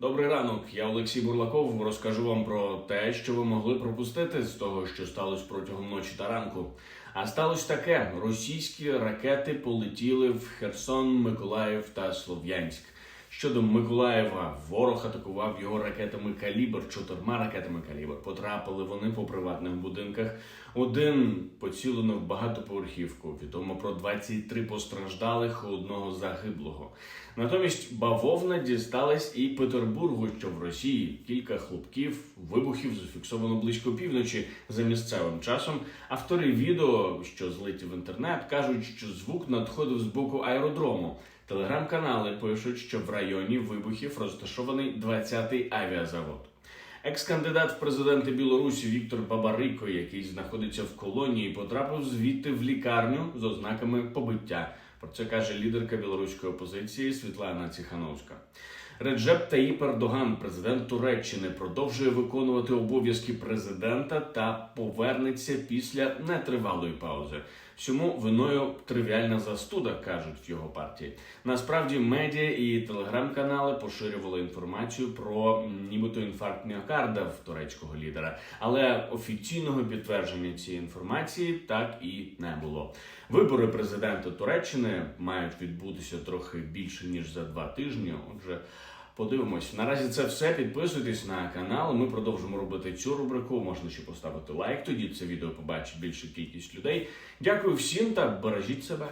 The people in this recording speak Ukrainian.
Добрий ранок, я Олексій Бурлаков. Розкажу вам про те, що ви могли пропустити з того, що сталося протягом ночі та ранку. А сталося таке: російські ракети полетіли в Херсон, Миколаїв та Слов'янськ. Щодо Миколаєва, ворог атакував його ракетами калібр, чотирма ракетами калібр. Потрапили вони по приватних будинках. Один поцілено в багатоповерхівку. Відомо про 23 постраждалих, одного загиблого. Натомість бавовна дісталась і Петербургу, що в Росії кілька хлопків, вибухів зафіксовано близько півночі за місцевим часом. Автори відео, що злиті в інтернет, кажуть, що звук надходив з боку аеродрому. Телеграм-канали пишуть, що в районі вибухів розташований 20-й авіазавод. Екс-кандидат в президенти Білорусі Віктор Бабарико, який знаходиться в колонії, потрапив звідти в лікарню з ознаками побиття. Про це каже лідерка білоруської опозиції Світлана Ціхановська. Реджеп Таїп Ердоган, президент Туреччини, продовжує виконувати обов'язки президента та повернеться після нетривалої паузи. Всьому виною тривіальна застуда, кажуть в його партії. Насправді медіа і телеграм-канали поширювали інформацію про нібито інфаркт міокарда в турецького лідера, але офіційного підтвердження цієї інформації так і не було. Вибори президента Туреччини мають відбутися трохи більше ніж за два тижні. Отже. Подивимось. Наразі це все. Підписуйтесь на канал. Ми продовжимо робити цю рубрику. Можна ще поставити лайк. Тоді це відео побачить більшу кількість людей. Дякую всім та бережіть себе.